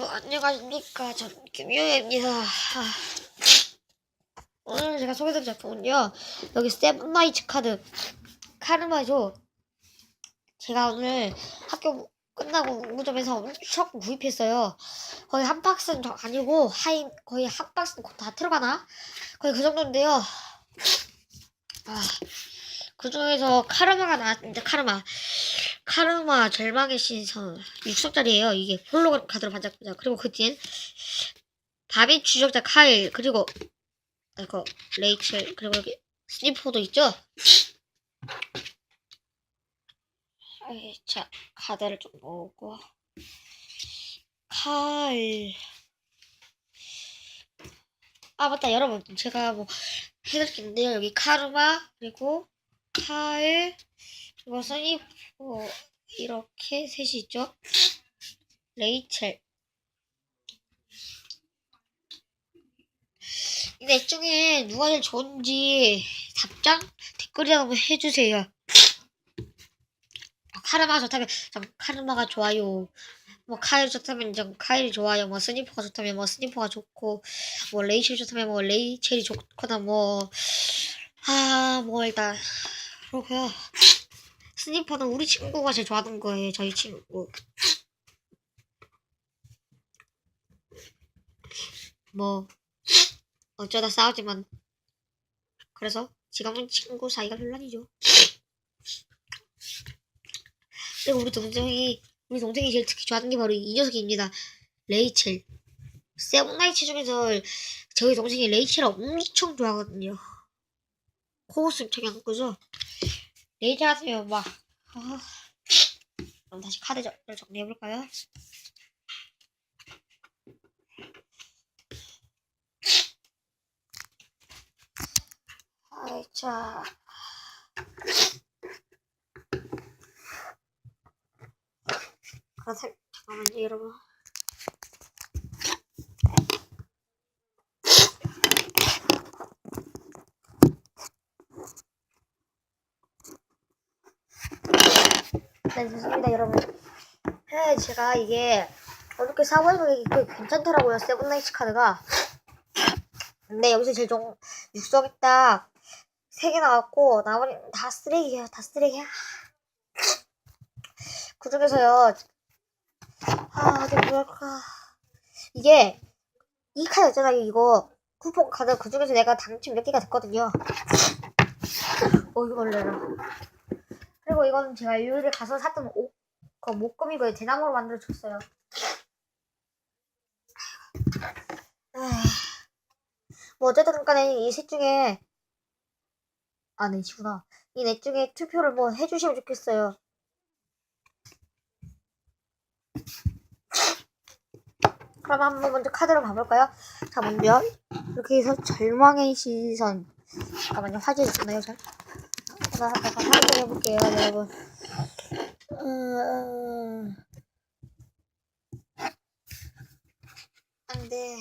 여러분 안녕하십니까. 전 김효혜입니다. 아, 오늘 제가 소개드릴 작품은요 여기 세븐나이츠 카드 카르마죠. 제가 오늘 학교 끝나고 문구점에서 엄청 구입했어요. 거의 한 박스는 저- 아니고 하이 거의 한 박스는 곧다 들어가나? 거의 그 정도인데요. 아, 그 중에서 카르마가 나왔는데 카르마 카르마 절망의 신선 6석짜리예요. 이게 홀로그램 카드로 반짝반짝. 그리고 그 뒤엔 바비 추적자 카일 그리고 이거 레이첼 그리고 여기 스니퍼도 있죠? 자 카드를 좀 모으고. 카일. 아 맞다. 여러분 제가 뭐 해드릴 게 있는데요. 여기 카르마 그리고 카일 그리고 스니퍼 이렇게 셋이 있죠 레이첼 이넷 중에 누가 제일 좋은지 답장 댓글이나 한번 해주세요. 아, 카르마가 좋다면 전 카르마가 좋아요. 뭐 카일 좋다면 전 카일이 좋아요. 뭐 스니퍼가 좋다면 뭐 스니퍼가 좋고 뭐 레이첼 좋다면 뭐 레이첼이 좋거나 뭐 아뭐 일단 그렇고요. 스니퍼는 우리 친구가 제일 좋아하는 거예요. 저희 친구. 뭐 어쩌다 싸우지만 그래서 지금은 친구 사이가 아니죠. 그리고 우리 동생이 우리 동생이 제일 특히 좋아하는 게 바로 이 녀석입니다. 레이첼. 세븐나이츠 중에서 저희 동생이 레이첼을 엄청 좋아하거든요. 코웃음 청양 그죠? 레이첼 하시면 막 아... 그럼 다시 카드 정- 정리해볼까요? 아이, 자. 잠깐만요, 여러분. 네, 좋습니다, 여러분. 네, 제가 이게 어저께 이게 괜찮더라고요, 세븐나이츠 카드가. 근데 여기서 제일 좀 육성이 딱 3개 나왔고 나머지는 다 쓰레기예요. 다 쓰레기야. 그 중에서요. 아, 어디 뭐랄까. 이게 이 카드 있잖아요. 이거 쿠폰 카드 그 중에서 내가 당첨 몇 개가 됐거든요. 어, 이걸 내라. 그리고 이거는 제가 일요일에 가서 샀던 옷, 그 목금이고요. 대나무로 만들어 줬어요. 아, 뭐 어쨌든 간에 이 셋 중에 아, 넷이구나. 이 넷 중에 투표를 뭐 해주시면 좋겠어요. 그럼 한번 먼저 카드를 봐볼까요? 자, 먼저 이렇게 해서 절망의 시선. 잠깐만요. 화질 있나요, 잘? 하나, 잠깐 확인해 볼게요, 여러분. 음... 안 돼.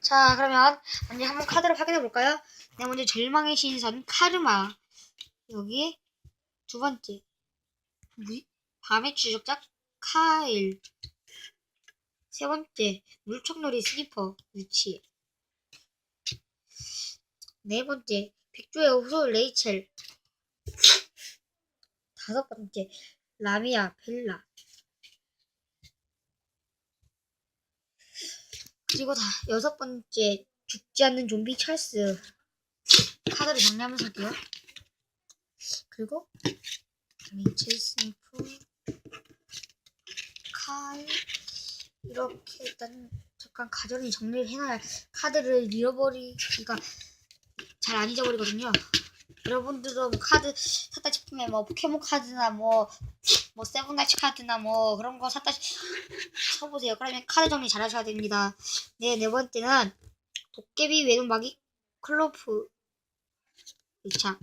자, 그러면 먼저 한번 카드를 확인해 볼까요? 네, 먼저 절망의 신선 카르마. 여기 두 번째. 무- 밤의 추적자 카일. 세 번째. 물총놀이 스니퍼 유치. 네 번째. 백조의 호소 레이첼. 다섯 번째. 라미아 벨라. 그리고 다 여섯 번째 죽지 않는 좀비 찰스 카드를 정리하면서 할게요. 그리고 미첼 스니프 칼 이렇게 일단 잠깐 가전히 정리를 해놔야 카드를 잃어버리기가 잘 안 잊어버리거든요. 여러분들도 뭐 카드 샀다 싶으면 뭐 포켓몬 카드나 뭐 뭐 세븐나이츠 카드나 뭐 그런 거 샀다 싶- 쳐보세요. 그러면 카드 정리 잘 하셔야 됩니다. 네, 네 번째는 도깨비 외눈박이 클로프 2차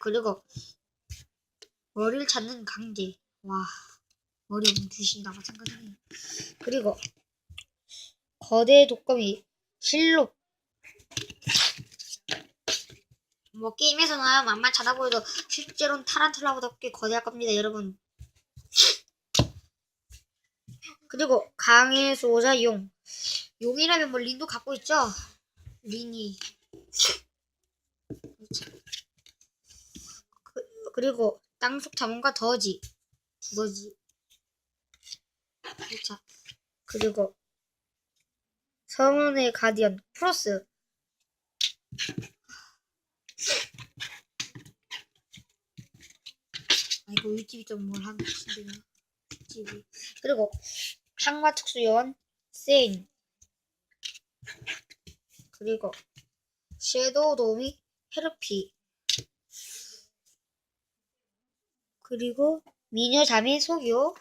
그리고 머리를 찾는 강제 와 머리 없는 귀신이나 마찬가지네 그리고 거대 독거미 실록 뭐 게임에서는 만만찮아 보여도 실제로는 타란툴라보다 꽤 거대할 겁니다, 여러분. 그리고 강의 수호자 용. 용이라면 뭐 린도 갖고 있죠? 린이. 그, 그리고 땅속 탐험가 더지. 두더지. 자, 그리고 성운의 가디언 프로스. 아이고 윗집이 좀 뭘 하는 것인데요. 윗집이. 그리고 항마 특수 요원 세인. 그리고 섀도우 도우미 헤르피. 그리고 미녀 자매 소교.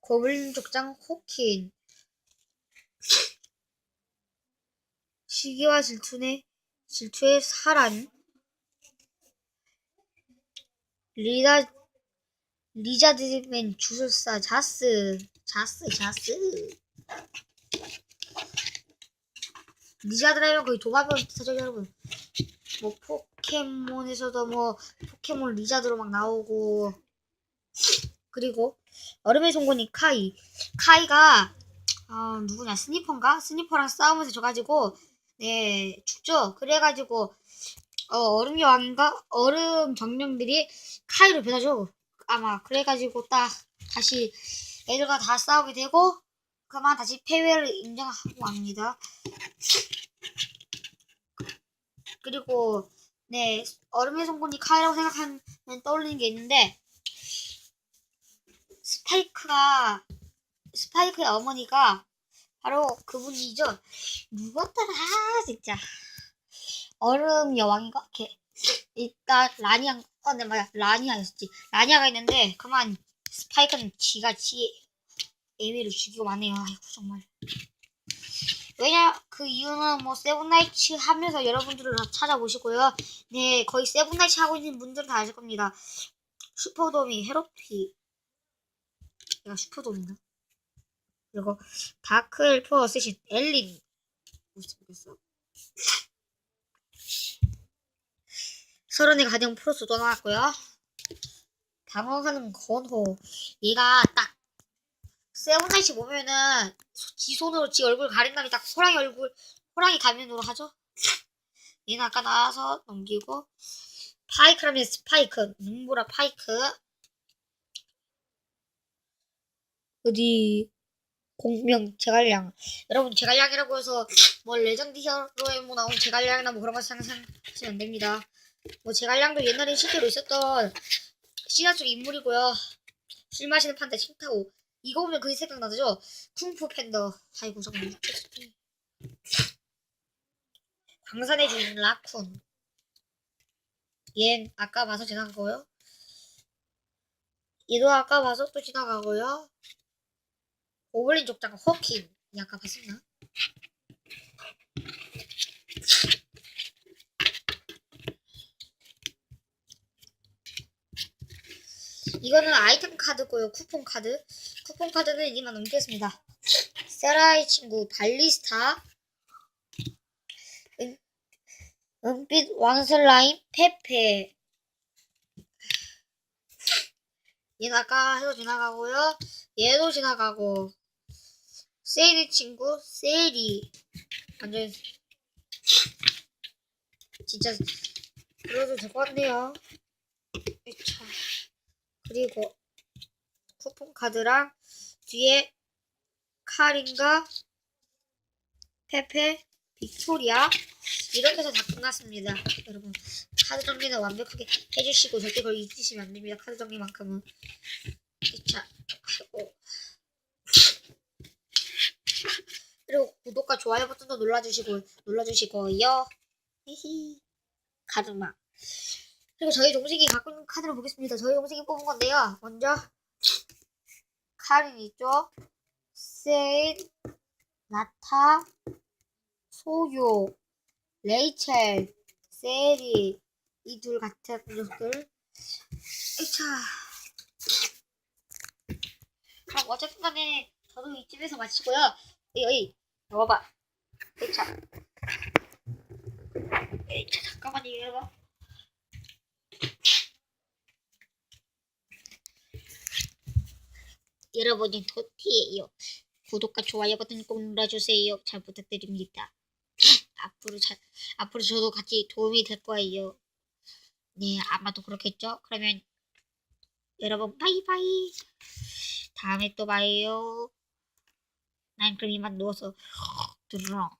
고블린 족장 호킨. 시기와 질투의 질투의 사란. 리다 리자드맨 주술사 자스 자스 자스. 리자드라면 거의 도마뱀 여러분. 뭐 포켓몬에서도 뭐 포켓몬 리자드로 막 나오고. 그리고 얼음의 송곳니 카이. 카이가 아 누구냐? 스니퍼인가? 스니퍼랑 싸우면서 져가지고 네 죽죠? 그래가지고 어, 얼음 여왕인가 얼음 정령들이 카이로 변하죠. 아마 그래가지고 딱 다시 애들과 다 싸우게 되고 그만 다시 패배를 인정하고 합니다. 그리고 네 얼음의 송곳니 카이라고 생각하면 떠올리는 게 있는데 스파이크가 스파이크의 어머니가 바로 그분이죠. 누구였더라 진짜. 얼음 여왕인가? 걔 일단 라니아 어 네 맞아. 라니아였지. 라니아가 있는데 그만. 스파이크는 지가 지 에미를 죽이고 마네요. 아이고 정말. 왜냐 그 이유는 뭐 세븐나이츠 하면서 여러분들을 다 찾아보시고요. 네 거의 세븐나이츠 하고 있는 분들은 다 아실 겁니다. 슈퍼도미 헤로피 얘가 슈퍼도미인가? 그리고 다크 엘프 어쌔신 엘린. 모르겠어 서른의 가디언 프로스 또 나왔고요. 방어하는 건호. 얘가 딱 세븐나이츠 보면은 지 손으로 지 얼굴 가린 다음에 딱 호랑이 얼굴 호랑이 가면으로 하죠. 얘는 아까 나와서 넘기고 파이크라면 스파이크 눈보라 파이크 어디 공명 제갈량 여러분 제갈량이라고 해서 뭐 레전드 히어로에 뭐 나온 제갈량이나 뭐 그런 거 상상하시면 안 됩니다. 뭐 제갈량도 옛날에 실제로 있었던 신화 속 인물이고요. 술 마시는 판다 칭타오. 이거 보면 그게 생각나죠? 쿵푸 팬더. 아이고 정말 미쳤지. 광산의 주인 라쿤. 얜 아까 봐서 지나가고요. 얘도 아까 봐서 또 지나가고요. 고블린 족장 호킨. 이 아까 봤었나? 이거는 아이템 카드고요. 쿠폰 카드. 쿠폰 카드는 이만 넘기겠습니다. 세라의 친구 발리스타. 은, 은빛 왕슬라임 페페. 얘는 아까 해서 지나가고요. 얘도 지나가고. 세일의 친구 세일이. 완전 진짜 그래도 될 것 같네요. 참. 그리고 쿠폰 카드랑 뒤에 카린과 페페, 빅토리아? 이렇게 해서 다 끝났습니다. 여러분 카드 정리는 완벽하게 해주시고 절대 그걸 잊으시면 안 됩니다. 카드 정리만큼은. 자 그리고 구독과 좋아요 버튼도 눌러주시고 눌러주시고요. 히히. 가르마 그리고 저희 동생이 갖고 있는 카드를 보겠습니다. 저희 동생이 뽑은 건데요. 먼저 카린 있죠. 세인, 나타, 소요, 레이첼, 세리 이 둘 같은 녀석들. 에차. 그럼 어쨌든 간에 저도 이쯤에서 마치고요. 에이, 에이, 먹어봐. 에차. 에차, 잠깐. 잠깐만요 여러분 여러분이 도티예요. 구독과 좋아요 버튼 꼭 눌러주세요. 잘 부탁드립니다. 앞으로 잘 앞으로 저도 같이 도움이 될 거예요. 네 아마도 그렇겠죠? 그러면 여러분 바이바이. 다음에 또 봐요. 난 그럼 이만 누워서 드르렁